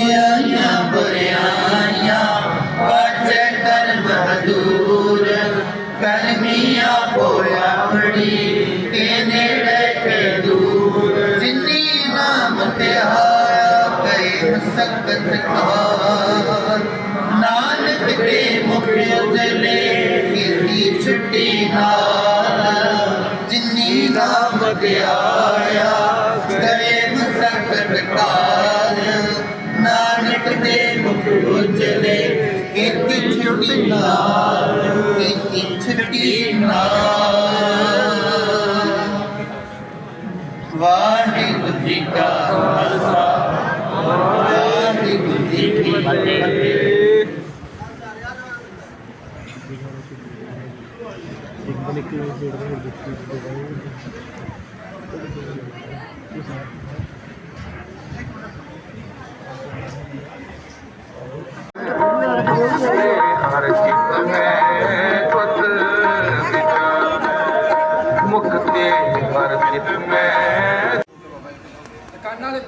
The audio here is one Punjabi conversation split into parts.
ਚੰਗਿਆਈਆਂ ਬੁਰਿਆਈਆਂ ਵਾਜੇ ਕਰ ਬਹਦੂਰ ਕਰਮੀਆਂ ਪੋਇਆ ਫੜੀ ਕੇ ਨੇੜੇ ਕੇ ਦੂਰ। ਜਿਨੀ ਨਾਮ ਤੇ ਆਇਆ ਕਰੇ ਮਸਕਤ ਕਾਰ ਨਾਨਕ ਦੇ ਮੁਖ ਉਜਲੇ, ਕੀਤੀ ਛੁੱਟੀ ਨਾਲ। ਜਿਨੀ ਨਾਮ ਤੇ ਆਇਆ ਦੇ ਮੁਖ ਉਜਲੇ ਕੀਤੀ ਛੁੱਟੀ ਨਾਲ ਕੀਤੀ ਛੁੱਟੀ ਨਾਲ ਵਾਹਿਗੁਰੂ ਜੀ ਕਾ ਖਾਲਸਾ ਵਾਹਿਗੁਰੂ ਜੀ ਕੀ ਫਤਿਹ ਹਰ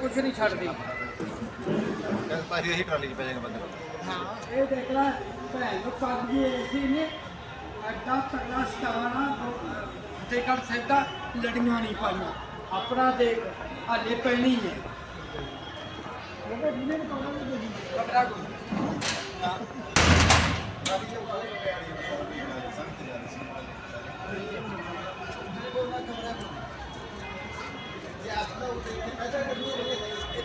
ਕੁਝ ਨਹੀਂ ਛੱਡਦੇ। ਭਾਜੀ ਇਹੀ ਟਰਾਲੀ 'ਚ ਪੈ ਜਾਏਗਾ ਬੰਦਾ ਹਾਂ ਇਹ ਦੇਖ ਲੈ ਭੈਣ ਨੂੰ ਪੱਗ ਦੀ ਏਸੀ ਨੇ ਐਡਾ ਤਕੜਾ ਸਤਾਨਾ ਫਤਿਹਗੜ੍ਹ ਸਾਹਿਬ ਦਾ ਲੜੀਆਂ ਨਹੀਂ ਪਾਈਆਂ। ਆਪਣਾ ਦੇਖ ਹਾਲੇ ਪੈਣੀ ਹੈ। ਕਮਰਾ ਕੋਈ ਇਹ ਪਤਾ ਨਹੀਂ ਉਹਨਾਂ ਨੂੰ